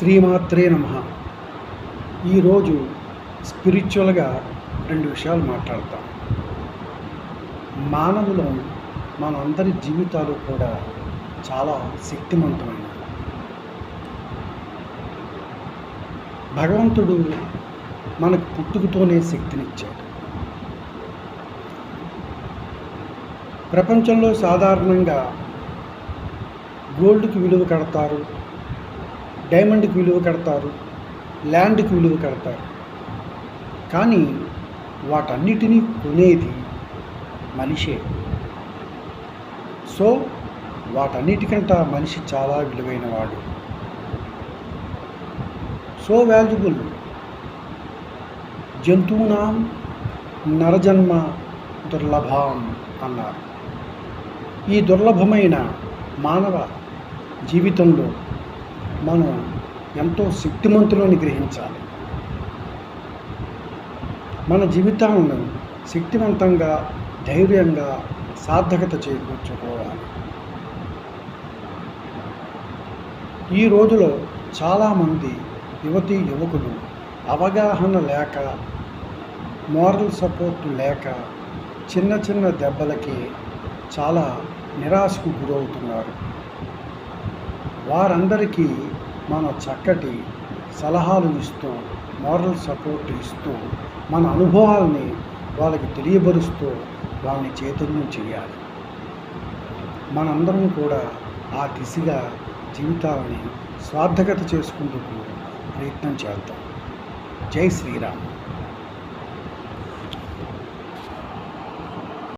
శ్రీమాత్రే నమ. ఈరోజు స్పిరిచువల్గా రెండు విషయాలు మాట్లాడతాం. మానవులం మనందరి జీవితాలు కూడా చాలా శక్తివంతమైన భగవంతుడు మనకు పుట్టుకతోనే శక్తినిచ్చాడు. ప్రపంచంలో సాధారణంగా గోల్డ్కి విలువ కడతారు. డైమండ్కి విలువ కడతారు ల్యాండ్కి విలువ కడతారు. కానీ వాటన్నిటినీ కొనేది మనిషే. సో వాటన్నిటికంట మనిషి చాలా విలువైన వాడు సో వాల్యుబుల్. జంతువునాం నరజన్మ దుర్లభం అన్నారు. ఈ దుర్లభమైన మానవ జీవితంలో మనం ఎంతో శక్తిమంతులని గ్రహించాలి. మన జీవితాలను శక్తివంతంగా ధైర్యంగా సార్థకత చేకూర్చుకోవాలి. ఈ రోజులో చాలామంది యువతీ యువకులు అవగాహన లేక మోరల్ సపోర్ట్ లేక చిన్న చిన్న దెబ్బలకి చాలా నిరాశకు గురవుతున్నారు. వారందరికీ మన చక్కటి సలహాలు ఇస్తూ మోరల్ సపోర్ట్ ఇస్తూ మన అనుభవాల్ని వాళ్ళకి తెలియబరుస్తూ వాళ్ళని చైతన్యం చేయాలి. మనందరం కూడా ఆ దిశగా జీవితాలని స్వార్థగత చేసుకుంటూ ప్రయత్నం చేద్దాం. జై శ్రీరామ్.